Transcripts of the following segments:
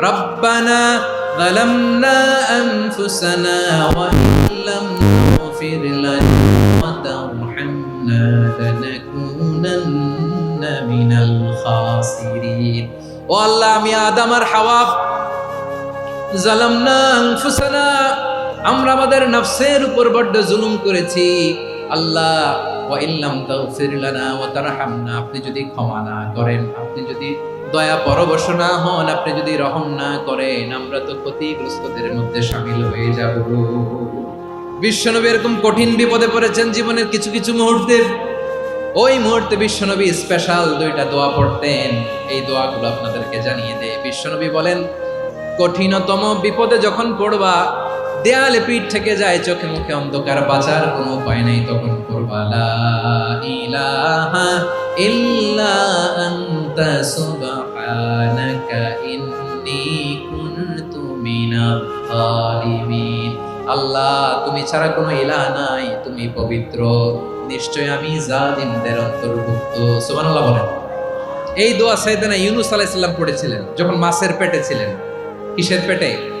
ربنا ظلمنا أنفسنا وإن لم تغفر لنا وترحمنا لنكونن من الخاسرين والله আমি আদম আর হাওয়া জালামনা আনফুসানা আমরা আমাদের নফসের উপর বড্ড জুলুম করেছি আল্লাহ আপনি যদি ক্ষমা না করেন, আপনি যদি দয়া পরবশ না হন, আপনি যদি রহম না করেন, আমরা তো ক্ষতিগ্রস্তদের মধ্যে শামিল হয়ে যাব। বিশ্বনবী এরকম কঠিন বিপদে পড়েছেন জীবনের কিছু কিছু মুহূর্তে। ওই মুহূর্তে বিশ্বনবী স্পেশাল দুইটা দোয়া পড়তেন। এই দোয়াগুলো আপনাদেরকে জানিয়ে দেয় বিশ্বনবী বলেন, কঠিনতম বিপদে যখন পড়বা দেয়ালে পিঠ থেকে যায়, চোখে মুখে অন্ধকার, বাঁচার কোনো উপায় নেই তখন ইলাহা আল্লাহ, তুমি ছাড়া কোনো ইলাহ নাই, তুমি পবিত্র। নিশ্চয় আমি জালিমদের অন্তর্ভুক্ত। সুবহানাল্লাহ বলেন। এই দোয়া সাইদানা ইউনুস আলাইহিস পড়েছিলেন, যখন মাছের পেটে ছিলেন। কিসের পেটে?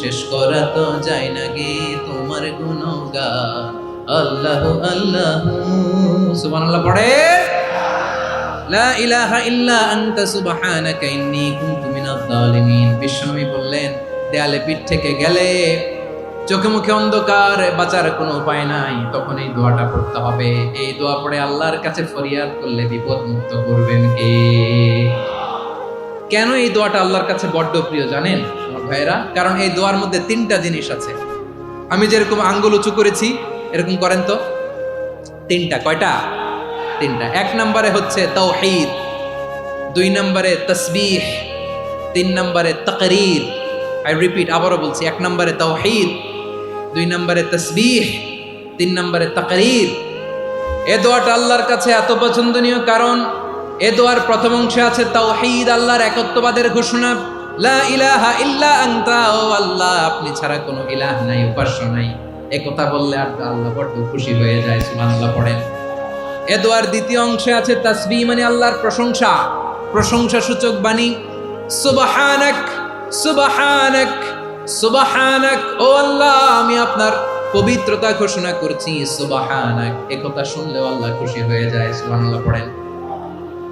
শেষ করা তো যায় না গে তোমার গুণগান। আল্লাহ আল্লাহ। পড়ে। লা ইলাহা ইল্লা আনতা সুবহানাকা ইন্নী কুনতু জালিমিন বললেন, দেয়ালে পিঠ থেকে গেলে চোখে মুখে অন্ধকার, বাঁচার কোনো উপায় নাই। তখন এই দোয়াটা পড়তে হবে। এই দোয়া পড়ে আল্লাহর কাছে ফরিয়াদ করলে বিপদ মুক্ত করবেন কে? কেন এই দোয়াটা আল্লাহর কাছে বড্ড প্রিয় জানেন? ভাইয়েরা, কারণ এই দোয়ার মধ্যে তিনটা জিনিস আছে। আমি যেরকম আঙ্গুল উঁচু করেছি, এরকম করেন তো? তিনটা, কয়টা? তিনটা। এক নম্বরে হচ্ছে তৌহিদ দুই নম্বরে তসবিহ, তিন নম্বরে তকরির। আই রিপিট আবারও বলছি, এক নম্বরে তৌহিদ দুই নম্বরে তসবিহ, তিন নম্বরে তকরির। এ দোয়াটা আল্লাহর কাছে এত পছন্দনীয় কারণ, এ দোয়ার প্রথম অংশে আছে তাওহীদ, আল্লাহর একত্ববাদের ঘোষণা। লা ইলাহা ইল্লা আনতা, ও আল্লাহ, আপনি ছাড়া কোনো ইলাহ নাই, উপাস্য নাই। এ কথা বললে আর আল্লাহ বড্ড খুশি হয়ে যায়, সুবহানাল্লাহ পড়েন। এ দোয়ার দ্বিতীয় অংশে আছে তাসবিহ মানে আল্লাহর প্রশংসা। প্রশংসা সূচক বাণী, সুবহানাক সুবহানাক সুবহানাক, ও আল্লাহ, আমি আপনার পবিত্রতা ঘোষণা করছি, সুবহানাক। এ কথা শুনলেও আল্লাহ খুশি হয়ে যায়, সুবহানাল্লাহ পড়েন।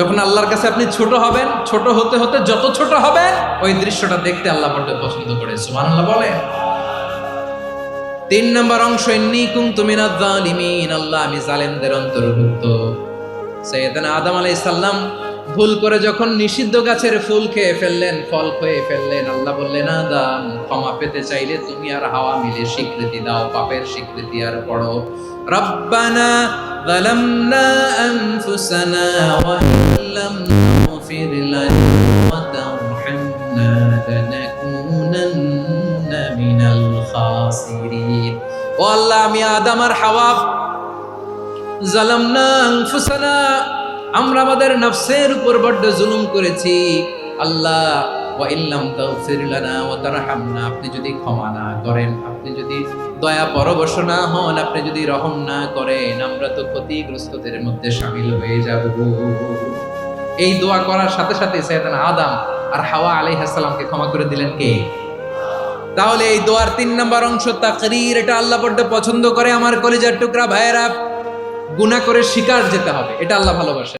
যখন আল্লাহর কাছে আপনি ছোট হবেন, ছোট হতে হতে যত ছোট হবেন ওই দৃশ্যটা দেখতে আল্লাহ বড্ড পছন্দ করে, সুবহানাল্লাহ বলে তিন নম্বর অংশ, ইন্নী কুনতু মিনাজ জালিমিন আল্লাহ আমি জালেমদের অন্তর্ভুক্ত। সৈয়দনা আদম আলাইহিস সালাম ভুল করে যখন নিষিদ্ধ গাছের ফুল খেয়ে ফেললেন ফল খেয়ে ফেললেন আল্লাহ বললেন আদম ক্ষমা পেতে চাইলে তুমি আর হাওয়া মিলে স্বীকৃতি দাও পাপের স্বীকৃতি আর পড়ো রব্বানা ظلمنا أنفسنا وإن لم تغفر لنا وترحمنا لنكونن من الخاسرين ও আল্লাহ আমি আদম আর হাওয়া জালামনা আনফুসানা আমরা আমাদের নফসের উপর বড্ড জুলুম করেছি। আল্লাহ আপনি যদি ক্ষমা না করেন, আপনি যদি দয়া পরবশ না হন, আপনি যদি রহম না করেন, আমরা তো ক্ষতিগ্রস্তদের মধ্যে শামিল হয়ে যাব। এই দোয়া করার সাথে সাথে সৈয়দানা আদম আর হাওয়া আলাইহিস সালামকে ক্ষমা করে দিলেন কে? তাহলে এই দোয়ার তিন নম্বর অংশ তাকরীর, এটা আল্লাহ বড্ড পছন্দ করে। আমার কলিজার টুকরা ভাইয়েরা, গুনাহ করে শিকার যেতে হবে। এটা আল্লাহ ভালোবাসে।